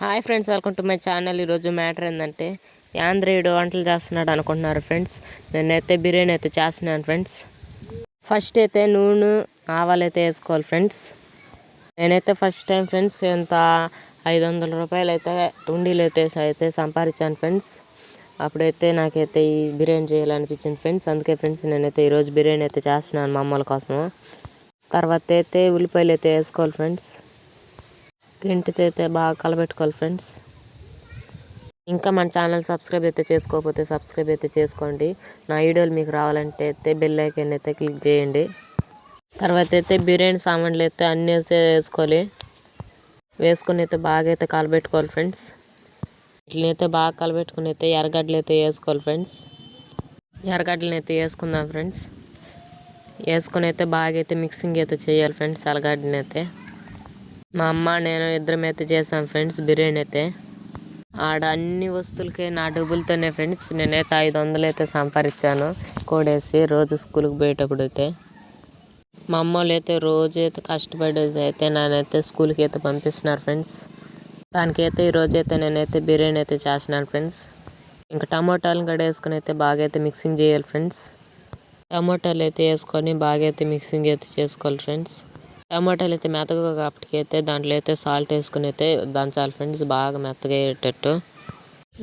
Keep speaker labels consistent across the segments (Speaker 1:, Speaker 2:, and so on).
Speaker 1: Hi friends welcome to my channel. ఈరోజు matter ఏంటంటే యాంద్రేయుడు వంటలు చేస్తున్నాడు అనుకుంటున్నారు ఫ్రెండ్స్. నేనైతే బిర్యానీ అయితే చేస్తున్నాను ఫ్రెండ్స్. ఫస్ట్ అయితే నూనె ఆవాలు అయితే వేసుకోవాలి ఫ్రెండ్స్. నేనైతే ఫస్ట్ టైం ఫ్రెండ్స్ ఎంత ఐదు వందల రూపాయలు అయితే ఉండిలు అయితే అయితే సంపాదించాను ఫ్రెండ్స్. అప్పుడైతే నాకైతే ఈ బిర్యానీ చేయాలనిపించింది ఫ్రెండ్స్. అందుకే ఫ్రెండ్స్ నేనైతే ఈరోజు బిర్యానీ అయితే చేస్తున్నాను మా అమ్మల కోసం తర్వాత అయితే ఉల్లిపాయలు అయితే వేసుకోవాలి ఫ్రెండ్స్. గంటితో అయితే బాగా కలబెట్టుకోవాలి ఫ్రెండ్స్. ఇంకా మన ఛానల్ సబ్స్క్రైబ్ అయితే చేసుకోకపోతే సబ్స్క్రైబ్ అయితే చేసుకోండి. నా వీడియోలు మీకు రావాలంటే అయితే బెల్ ఐకన్ అయితే క్లిక్ చేయండి. తర్వాత అయితే బిర్యానీ సామాన్లు అయితే అన్నీ అయితే వేసుకోవాలి. వేసుకుని అయితే బాగా అయితే కలబెట్టుకోవాలి ఫ్రెండ్స్. వీటిని అయితే బాగా కలబెట్టుకుని అయితే ఎర్రగడ్డలు అయితే వేసుకోవాలి ఫ్రెండ్స్. ఎర్రగడ్డలను అయితే వేసుకుందాం ఫ్రెండ్స్. వేసుకొని అయితే బాగా అయితే మిక్సింగ్ అయితే చేయాలి ఫ్రెండ్స్ ఎర్రగడ్డని అయితే. మా అమ్మ నేను ఇద్దరం అయితే చేసాం ఫ్రెండ్స్ బిర్యానీ అయితే. ఆడ అన్ని వస్తువులకే నా డబ్బులతోనే ఫ్రెండ్స్. నేనైతే ఐదు వందలు అయితే సంపాదించాను. కోడేసి రోజు స్కూల్కి పోయేటప్పుడు అయితే. మా అమ్మ వాళ్ళు అయితే రోజు అయితే కష్టపడేది అయితే నేనైతే స్కూల్కి అయితే పంపిస్తున్నారు ఫ్రెండ్స్. దానికైతే ఈరోజు అయితే నేనైతే బిర్యానీ అయితే చేస్తున్నాను ఫ్రెండ్స్. ఇంకా టమోటాలను కూడా వేసుకొని అయితే బాగా అయితే మిక్సింగ్ చేయాలి ఫ్రెండ్స్. టమోటాలు అయితే వేసుకొని బాగా అయితే మిక్సింగ్ అయితే చేసుకోవాలి ఫ్రెండ్స్. టమాటాలు అయితే మెత్తగా కాబట్టి అయితే దాంట్లో అయితే సాల్ట్ వేసుకుని అయితే దంచాలి ఫ్రెండ్స్ బాగా మెత్తగా అయ్యేటట్టు.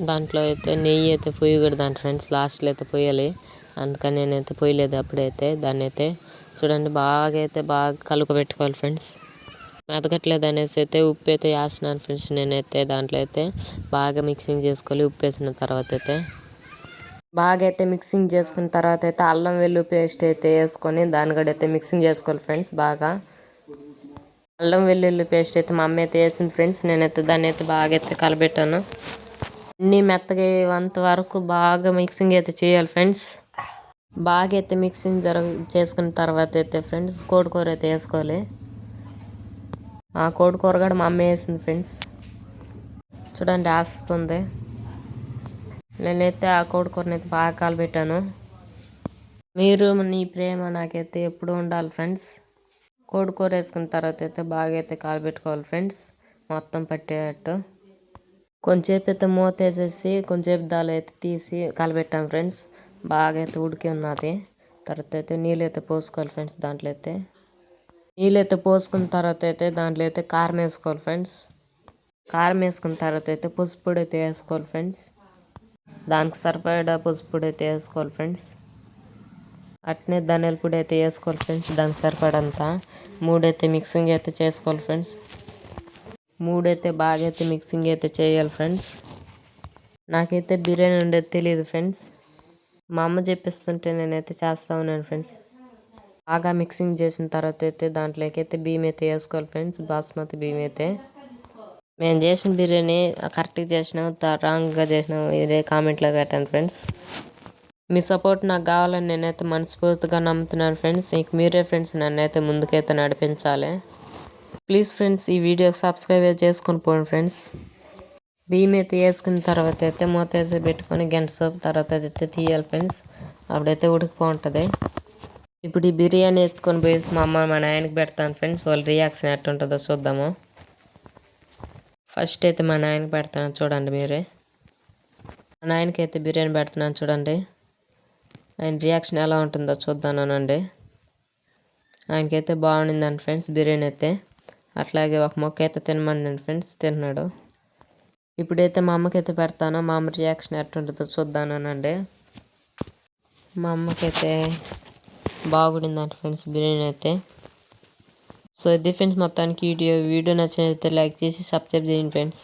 Speaker 1: దాంట్లో అయితే నెయ్యి అయితే దాని ఫ్రెండ్స్ లాస్ట్లో అయితే పోయాలి అందుకని నేనైతే పోయలేదు అప్పుడైతే. దాన్ని అయితే చూడండి బాగా అయితే బాగా కలుకబెట్టుకోవాలి ఫ్రెండ్స్ మెతకట్లేదు అనేసి అయితే ఉప్పు అయితే వేస్తున్నాను ఫ్రెండ్స్ నేనైతే దాంట్లో అయితే బాగా మిక్సింగ్ చేసుకోవాలి ఉప్పు వేసిన తర్వాత అయితే. బాగా అయితే మిక్సింగ్ చేసుకున్న తర్వాత అయితే అల్లం వెల్లు పేస్ట్ అయితే వేసుకొని దాని కూడా అయితే మిక్సింగ్ చేసుకోవాలి ఫ్రెండ్స్ బాగా. అల్లం వెల్లుల్లి పేస్ట్ అయితే మా అమ్మ అయితే వేసింది ఫ్రెండ్స్. నేనైతే దాన్ని అయితే బాగా అయితే కలబెట్టాను. అన్ని మెత్తగా అంత వరకు బాగా మిక్సింగ్ అయితే చేయాలి ఫ్రెండ్స్. బాగా అయితే మిక్సింగ్ జరగ చేసుకున్న తర్వాత అయితే ఫ్రెండ్స్ కోడికూర అయితే వేసుకోవాలి. ఆ కోడికూర కూడా మా అమ్మ వేసింది ఫ్రెండ్స్. చూడండి ఆస్తుంది. నేనైతే ఆ కోడికూరని అయితే బాగా కాలబెట్టాను. మీరు నీ ప్రేమ నాకైతే ఎప్పుడు ఉండాలి ఫ్రెండ్స్. కోడికూర వేసుకున్న తర్వాత అయితే బాగా అయితే కాలబెట్టుకోవాలి ఫ్రెండ్స్. మొత్తం పట్టేటట్టు. కొంచెంసేపు అయితే మూత వేసేసి కొంచెంసేపు దాలు అయితే తీసి కాలుపెట్టాం ఫ్రెండ్స్. బాగా అయితే ఉడికి ఉన్నది. తర్వాత అయితే నీళ్ళు అయితే పోసుకోవాలి ఫ్రెండ్స్ దాంట్లో అయితే. నీళ్ళు అయితే పోసుకున్న తర్వాత అయితే దాంట్లో అయితే కారం వేసుకోవాలి ఫ్రెండ్స్. కారం వేసుకున్న తర్వాత అయితే పసుపు పొడి అయితే వేసుకోవాలి ఫ్రెండ్స్. దానికి సరిపడా పసుపు పొడి అయితే వేసుకోవాలి ఫ్రెండ్స్. అట్నే ధనియాల పొడి అయితే వేసుకోవాలి ఫ్రెండ్స్. దానికి సరిపడంతా మూడైతే మిక్సింగ్ అయితే చేసుకోవాలి ఫ్రెండ్స్. మూడైతే బాగా అయితే మిక్సింగ్ అయితే చేయాలి ఫ్రెండ్స్. నాకైతే బిర్యానీ ఉండేది తెలియదు ఫ్రెండ్స్. మా అమ్మ చెప్పిస్తుంటే నేనైతే చేస్తా ఉన్నాను ఫ్రెండ్స్. బాగా మిక్సింగ్ చేసిన తర్వాత అయితే దాంట్లోకి అయితే బియ్యం అయితే వేసుకోవాలి ఫ్రెండ్స్. బాస్మతి బియ్యం అయితే. మేము చేసిన బిర్యానీ కరెక్ట్గా చేసినాం రాంగ్గా చేసినాం. ఇదే కామెంట్లో పెట్టండి ఫ్రెండ్స్. మీ సపోర్ట్ నాకు కావాలని నేనైతే మనస్ఫూర్తిగా నమ్ముతున్నాను ఫ్రెండ్స్. ఇంక మీరే ఫ్రెండ్స్ నన్ను అయితే ముందుకైతే నడిపించాలి. ప్లీజ్ ఫ్రెండ్స్ ఈ వీడియోకి సబ్స్క్రైబ్ చేసుకొని పోండి ఫ్రెండ్స్. బియ్యం అయితే వేసుకున్న తర్వాత అయితే మూత వేసి పెట్టుకొని గంట సోపు తర్వాత అయితే తీయాలి ఫ్రెండ్స్. అప్పుడైతే ఉడికిపోతుంది ఇప్పుడు ఈ బిర్యానీ ఎత్తుకొని పోయేసి మా అమ్మ మా నాయనకి పెడతాను ఫ్రెండ్స్. వాళ్ళ రియాక్షన్ ఎట్టుంటుందో చూద్దాము. ఫస్ట్ అయితే మా నాయనకి పెడతాను చూడండి మీరే. మా నాయనకి అయితే బిర్యానీ పెడుతున్నాను చూడండి. ఆయన రియాక్షన్ ఎలా ఉంటుందో చూద్దానండి ఆయనకైతే బాగుండిందండి ఫ్రెండ్స్ బిర్యానీ అయితే. అట్లాగే ఒక మొక్క అయితే తినమండి ఫ్రెండ్స్ తిన్నాడు. ఇప్పుడైతే మా అమ్మకైతే పెడతాను మా అమ్మ రియాక్షన్ ఎట్టుంటుందో చూద్దానండి మా అమ్మకైతే బాగుండిందంట ఫ్రెండ్స్ బిర్యానీ అయితే. సో ఇది ఫ్రెండ్స్ మొత్తానికి వీడియో వీడియో నచ్చినైతే లైక్ చేసి సబ్స్క్రైబ్ చేయండి ఫ్రెండ్స్.